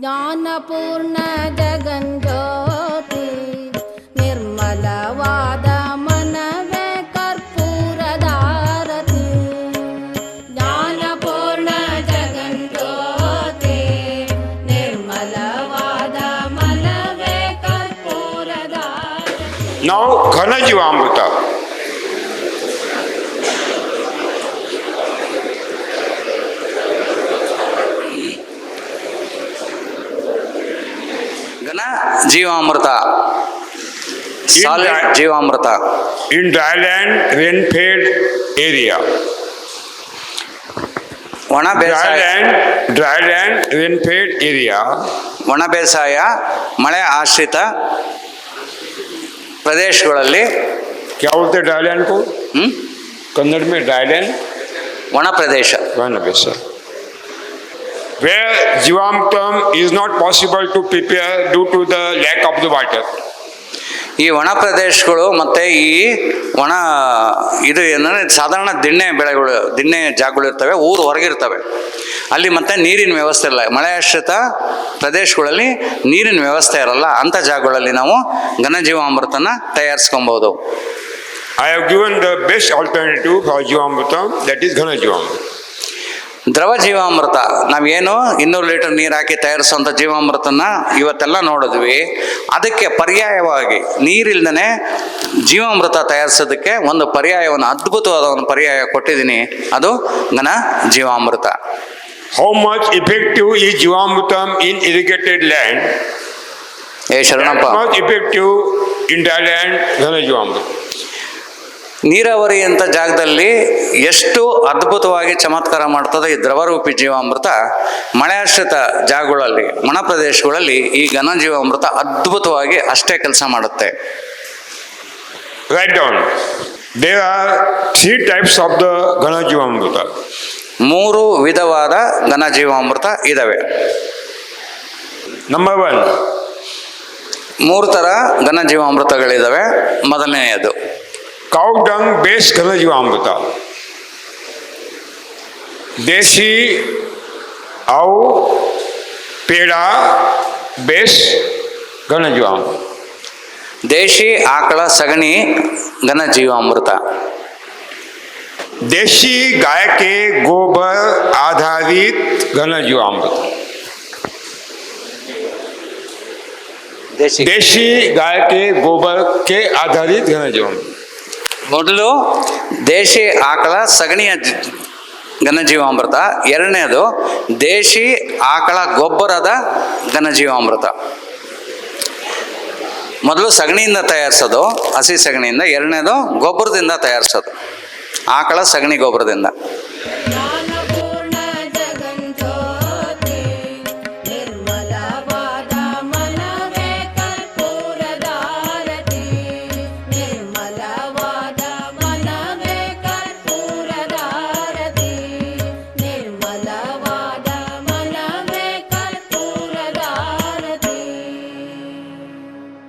ज्ञानपूर्ण जगञ्जोति निर्मलवाद मनवे कर्पूरदारति ज्ञानपूर्ण जगञ्जोति निर्मलवाद मनवे कर्पूरदारति नौ घनजीवामृत ಜೀವಾಮೃತ. ಸಾಲಿಡ್ ಜೀವಾಮೃತ. ಇನ್ dry land ರೇನ್ಫೇಡ್ area ಒಣ ಬೇಸಾಯ. ಡ್ರೈಲ್ಯಾಂಡ್ ರೇನ್ಫೇಡ್ ಏರಿಯಾ ಒಣ ಬೇಸಾಯ ಮಳೆ ಆಶ್ರಿತ ಪ್ರದೇಶಗಳಲ್ಲಿ. ಯಾವುದೇ ಡ್ರೈಲ್ಯಾಂಡ್ ಕನ್ನಡ ಮೇ ಡ್ರೈಲ್ಯಾಂಡ್ ಒಣ ಪ್ರದೇಶ. ಒಣ ಬೇಸಾಯ. Where Jivamtam is not possible to prepare due to the lack of the water. ಈ ಒಣ ಪ್ರದೇಶಗಳು ಮತ್ತೆ ಈ ಒಣ ಇದು ಏನಂದ್ರೆ ಸಾಧಾರಣ ದಿಣ್ಣೆ ಬೆಳೆಗಳು ದಿಣ್ಣೆ ಜಾಗಗಳು ಇರ್ತವೆ ಊರು ಹೊರಗಿರ್ತವೆ ಅಲ್ಲಿ ಮತ್ತೆ ನೀರಿನ ವ್ಯವಸ್ಥೆ ಇಲ್ಲ ಮಳೆಯಾಶ್ರಿತ ಪ್ರದೇಶಗಳಲ್ಲಿ ನೀರಿನ ವ್ಯವಸ್ಥೆ ಇರಲ್ಲ ಅಂಥ ಜಾಗಗಳಲ್ಲಿ ನಾವು ಘನಜೀವಾಮೃತನ ತಯಾರಿಸ್ಕೊಬೋದು I have given the best alternative for jivamrita that is ghanajivamrita. ದ್ರವ ಜೀವಾಮೃತ ನಾವೇನು ಇನ್ನೂರು ಲೀಟರ್ ನೀರು ಹಾಕಿ ತಯಾರಿಸುವಂಥ ಜೀವಾಮೃತನ ಇವತ್ತೆಲ್ಲ ನೋಡಿದ್ವಿ. ಅದಕ್ಕೆ ಪರ್ಯಾಯವಾಗಿ ನೀರಿಲ್ದೇ ಜೀವಾಮೃತ ತಯಾರಿಸೋದಕ್ಕೆ ಒಂದು ಪರ್ಯಾಯವನ್ನು ಅದ್ಭುತವಾದ ಒಂದು ಪರ್ಯಾಯ ಕೊಟ್ಟಿದ್ದೀನಿ. ಅದು ಘನ ಜೀವಾಮೃತ. ಹೌ ಮಚ್ ಇಫೆಕ್ಟಿವ್ ಈ ಜೀವಾಮೃತ ಇನ್ ಇರಿಗೇಟೆಡ್ ಲ್ಯಾಂಡ್ ಏ Sharanappa. How much effective in ಘನ ಜೀವಾಮೃತ? ನೀರಾವರಿ ಅಂತ ಜಾಗದಲ್ಲಿ ಎಷ್ಟು ಅದ್ಭುತವಾಗಿ ಚಮತ್ಕಾರ ಮಾಡ್ತದೆ ಈ ದ್ರವರೂಪಿ ಜೀವಾಮೃತ ಮಳೆಯಾಶ್ರಿತ ಜಾಗಗಳಲ್ಲಿ ಮಣ ಪ್ರದೇಶಗಳಲ್ಲಿ ಈ ಘನ ಜೀವಾಮೃತ ಅದ್ಭುತವಾಗಿ ಅಷ್ಟೇ ಕೆಲಸ ಮಾಡುತ್ತೆ. Right down there are three types of the Ghana Jivamrita. ಮೂರು ವಿಧವಾದ ಘನ ಜೀವಾಮೃತ ಇದಾವೆ. ನಂಬರ್ ಒನ್ ಮೂರು ಥರ ಘನ ಜೀವಾಮೃತಗಳಿದ್ದಾವೆ ಮೊದಲನೆಯದು. cow dung based Ghana Jivamrita. देशी औ पेड़ा बेस्ट घन जीवामृत ದೇಶಿ ಆಕಳ ಸಗಣಿ ಘನ ಜೀವಾಮೃತ देशी गाय के गोबर आधारित घन जीवामृत ದೇಶಿ देशी गाय के गोबर के आधारित घन जीवामृत ಮೊದಲು ದೇಶಿ ಆಕಳ ಸಗಣಿಯ ಘನಜೀವಾಮೃತ. ಘನ ಜೀವಾಮೃತ ಎರಡನೇದು ದೇಶಿ ಆಕಳ ಗೊಬ್ಬರದ ಘನಜೀವಾಮೃತ. ಮೊದಲು ಸಗಣಿಯಿಂದ ತಯಾರಿಸೋದು, ಹಸಿ ಸಗಣಿಯಿಂದ. ಎರಡನೇದು ಗೊಬ್ಬರದಿಂದ ತಯಾರಿಸೋದು. ಆಕಳ ಸಗಣಿ ಗೊಬ್ಬರದಿಂದ.